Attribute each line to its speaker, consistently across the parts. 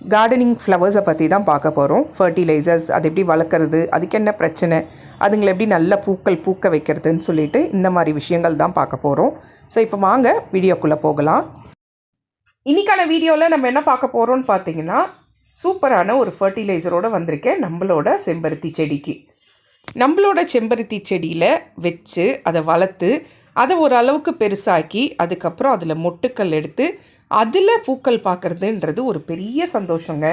Speaker 1: Gardening ஃப்ளவர்ஸை பற்றி தான் பார்க்க போகிறோம் ஃபர்டிலைசர்ஸ் அது எப்படி வளர்க்குறது அதுக்கு என்ன பிரச்சனை அதுங்களை எப்படி நல்ல பூக்கள் பூக்க வைக்கிறதுன்னு சொல்லிட்டு இந்த மாதிரி விஷயங்கள் தான் பார்க்க போகிறோம் ஸோ இப்போ வாங்க வீடியோக்குள்ளே போகலாம். இன்னைக்கான வீடியோவில் நம்ம என்ன பார்க்க போகிறோம்னு பார்த்தீங்கன்னா சூப்பரான ஒரு ஃபர்டிலைசரோடு வந்திருக்கேன் நம்மளோட செம்பருத்தி செடிக்கு. நம்மளோட செம்பருத்தி செடியில் வச்சு அதை வளர்த்து அதை ஓரளவுக்கு பெருசாக்கி அதுக்கப்புறம் அதில் மொட்டுக்கள் எடுத்து அதில் பூக்கள் பார்க்குறதுன்றது ஒரு பெரிய சந்தோஷங்க.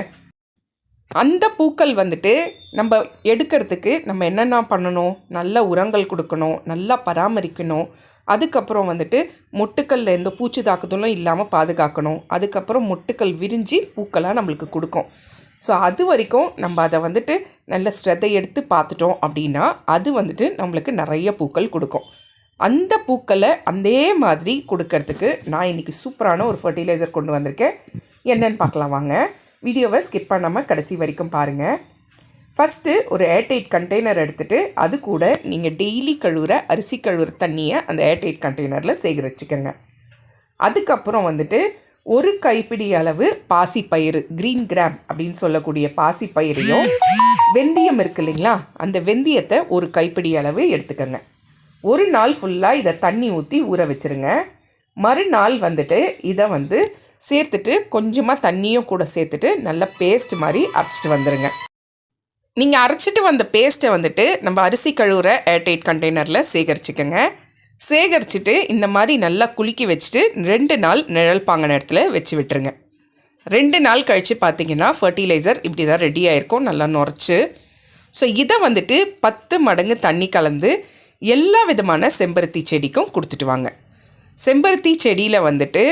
Speaker 1: அந்த பூக்கள் வந்துட்டு நம்ம எடுக்கிறதுக்கு நம்ம என்னென்ன பண்ணணும்? நல்ல உரங்கள் கொடுக்கணும் நல்லா பராமரிக்கணும். அதுக்கப்புறம் வந்துட்டு மொட்டுக்களில் எந்த பூச்சி தாக்குதலும் இல்லாமல் பாதுகாக்கணும். அதுக்கப்புறம் மொட்டுக்கள் விரிஞ்சு பூக்களாக நம்மளுக்கு கொடுக்கும். ஸோ அது வரைக்கும் நம்ம அதை வந்துட்டு நல்ல ஸ்ரத்தை எடுத்து பார்த்துட்டோம் அப்படின்னா அது வந்துட்டு நம்மளுக்கு நிறைய பூக்கள் கொடுக்கும். அந்த பூக்களை அதே மாதிரி கொடுக்கறதுக்கு நான் இன்றைக்கி சூப்பரான ஒரு ஃபர்டிலைசர் கொண்டு வந்திருக்கேன். என்னென்னு பார்க்கலாம் வாங்க. வீடியோவை ஸ்கிப் பண்ணாமல் கடைசி வரைக்கும் பாருங்கள் ஃபஸ்ட்டு ஒரு ஏர்டைட் கண்டெய்னர் எடுத்துகிட்டு அது கூட நீங்கள் டெய்லி கழுவுற அரிசி கழுவுற தண்ணியை அந்த ஏர்டைட் கண்டெய்னரில் சேகரிச்சுக்கோங்க அதுக்கப்புறம் வந்துட்டு ஒரு கைப்பிடி அளவு பாசிப்பயிறு க்ரீன் கிராம் அப்படின்னு சொல்லக்கூடிய பாசிப்பயிரையும் வெந்தயம் இருக்கு இல்லைங்களா? அந்த வெந்தயத்தை ஒரு கைப்பிடி அளவு எடுத்துக்கோங்க. ஒரு நாள் ஃபுல்லாக இதை தண்ணி ஊற்றி ஊற வச்சுருங்க. மறுநாள் வந்துட்டு இதை வந்து சேர்த்துட்டு கொஞ்சமாக தண்ணியும் கூட சேர்த்துட்டு நல்லா பேஸ்ட் மாதிரி அரைச்சிட்டு வந்துடுங்க நீங்கள் அரைச்சிட்டு வந்த பேஸ்ட்டை வந்துட்டு நம்ம அரிசி கழுவுற ஏர்டைட் கண்டெய்னரில் சேகரிச்சுக்கோங்க. சேகரிச்சுட்டு இந்த மாதிரி நல்லா குலுக்கி வச்சுட்டு ரெண்டு நாள் நிழல் பாங்க நேரத்தில் வச்சு விட்டுருங்க. ரெண்டு நாள் கழித்து பார்த்தீங்கன்னா ஃபர்டிலைசர் இப்படி தான் ரெடி ஆகிருக்கும் நல்லா நுரைச்சி. ஸோ இதை வந்துட்டு பத்து மடங்கு தண்ணி கலந்து எல்லா விதமான செம்பருத்தி செடிக்கும் கொடுத்துட்டு வாங்க. செம்பருத்தி செடியில் வந்துட்டு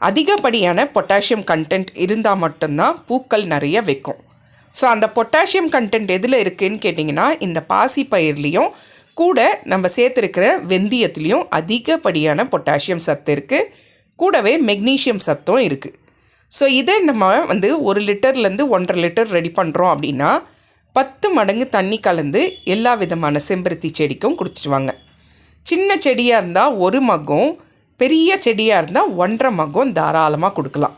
Speaker 1: அதிகப்படியான பொட்டாசியம் கண்டென்ட் இருந்தால் மட்டும்தான் பூக்கள் நிறைய வைக்கும். ஸோ அந்த பொட்டாசியம் கண்டென்ட் எதில் இருக்குதுன்னு கேட்டிங்கன்னா இந்த பாசி பயிர்லேயும் கூட நம்ம சேர்த்துருக்கிற வெந்தயத்துலேயும் அதிகப்படியான பொட்டாசியம் சத்து இருக்குது கூடவே மெக்னீஷியம் சத்தும் இருக்குது ஸோ இதை நம்ம வந்து ஒரு லிட்டர்லேருந்து ஒன்றரை லிட்டர் ரெடி பண்ணுறோம் அப்படின்னா பத்து மடங்கு தண்ணி கலந்து எல்லா விதமான செம்பருத்தி செடிக்கும் கொடுத்துருவாங்க சின்ன செடியாக இருந்தால் ஒரு மகம் பெரிய செடியாக இருந்தால் ஒன்றரை மகம் தாராளமாக கொடுக்கலாம்.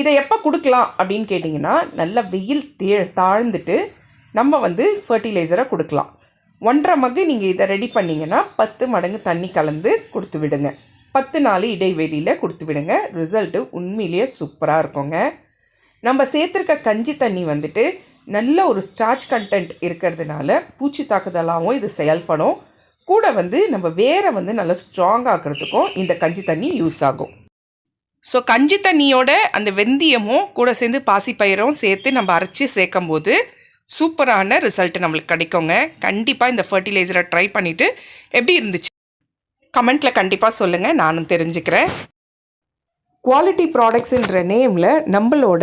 Speaker 1: இதை எப்போ கொடுக்கலாம் அப்படின்னு கேட்டிங்கன்னா நல்ல வெயில் தே தாழ்ந்துட்டு நம்ம வந்து ஃபர்டிலைசரை கொடுக்கலாம். ஒன்றரை மகு நீங்கள் இதை ரெடி பண்ணிங்கன்னா பத்து மடங்கு தண்ணி கலந்து கொடுத்து விடுங்க. பத்து நாள் இடைவெளியில் கொடுத்து விடுங்க. ரிசல்ட்டு உண்மையிலேயே சூப்பராக இருக்குங்க. நம்ம சேர்த்துருக்க கஞ்சி தண்ணி வந்துட்டு நல்ல ஒரு ஸ்டார்ச் கண்டென்ட் இருக்கிறதுனால பூச்சி தாக்குதலாகவும் இது செயல்படும். கூட வந்து நம்ம வேரை வந்து நல்லா ஸ்ட்ராங் ஆக்கிறதுக்கும் இந்த கஞ்சி தண்ணி யூஸ் ஆகும். ஸோ கஞ்சி தண்ணியோட அந்த வெந்தயமும் கூட சேர்ந்து பாசிப்பயிரும் சேர்த்து நம்ம அரைச்சி சேர்க்கும் போது சூப்பரான ரிசல்ட் நம்மளுக்கு கிடைக்குங்க. கண்டிப்பாக இந்த ஃபர்டிலைசரை ட்ரை பண்ணிவிட்டு எப்படி இருந்துச்சு? கமெண்ட்டில் கண்டிப்பாக சொல்லுங்கள் நானும் தெரிஞ்சுக்கிறேன். குவாலிட்டி ப்ராடக்ட்ஸுன்ற நேமில் நம்மளோட